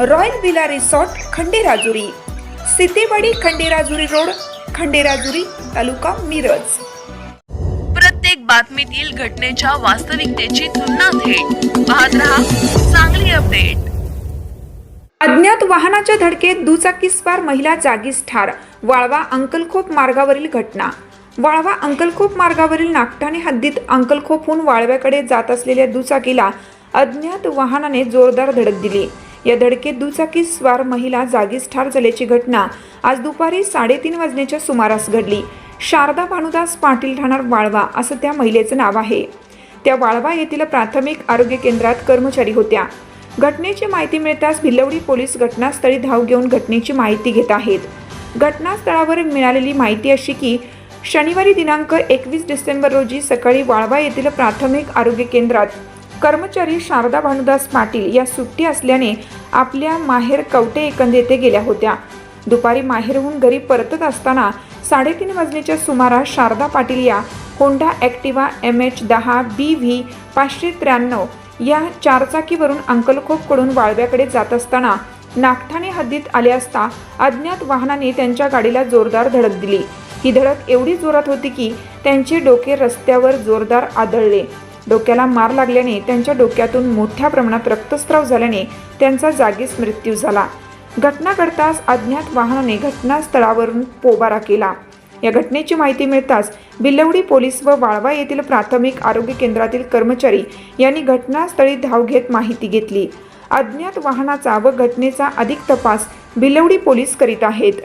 Royal villa resort Khanderajuri. Sitewadi Khanderajuri road Khanderajuri taluka Miraj. प्रत्येक बातमीतील घटनेच्या वास्तविकतेची तुलना थेट. पाहत रहा चांगली अपडेट. अज्ञात वाहनाच्या धडकेत दुचाकीस्वार महिला जागीच ठार. वाळवा अंकलखोप मार्गावरील घटना. वाळवा अंकलखोप मार्गावरील नागठाणे हद्दीत अंकलखोपहून वाळव्याकडे जात असलेल्या दुचाकीला अज्ञात वाहनाने जोरदार धडक दिली. या धडकेत दुचाकी स्वार महिला जागीच ठार झाल्याची घटना आज दुपारी साडेतीन वाजण्याच्या सुमारास घडली. शारदा भानुदास पाटील राहणार वाळवा असं त्या महिलेचं नाव आहे. त्या वाळवा येथील प्राथमिक आरोग्य केंद्रात कर्मचारी होत्या. घटनेची माहिती मिळताच भिलवडी पोलीस घटनास्थळी धाव घेऊन घटनेची माहिती घेत आहेत. घटनास्थळावर मिळालेली माहिती अशी की शनिवारी दिनांक एकवीस डिसेंबर रोजी सकाळी वाळवा येथील प्राथमिक आरोग्य केंद्रात कर्मचारी शारदा भानुदास पाटील या सुट्टी असल्याने आपल्या माहेर कवटे एकंद येथे गेल्या होत्या. दुपारी माहेरहून घरी परतत असताना साडेतीन वाजण्याच्या सुमारास शारदा पाटील या होंडा ॲक्टिवा एम एच दहा बी व्ही पाचशे त्र्याण्णव या चारचाकीवरून अंकलखोपकडून वाळव्याकडे जात असताना नागठाणे हद्दीत आले असता अज्ञात वाहनाने त्यांच्या गाडीला जोरदार धडक दिली. ही धडक एवढी जोरात होती की त्यांचे डोके रस्त्यावर जोरदार आदळले. डोक्याला मार लागल्याने त्यांच्या डोक्यातून मोठ्या प्रमाणात रक्तस्राव झाल्याने त्यांचा जागीच मृत्यू झाला. घटना घडताच अज्ञात वाहनाने घटनास्थळावरून पोबारा केला. या घटनेची माहिती मिळताच बिल्लवडी पोलीस व वाळवा येथील प्राथमिक आरोग्य केंद्रातील कर्मचारी यांनी घटनास्थळी धाव घेत माहिती घेतली. अज्ञात वाहनाचा व घटनेचा अधिक तपास बिल्लवडी पोलीस करीत आहेत.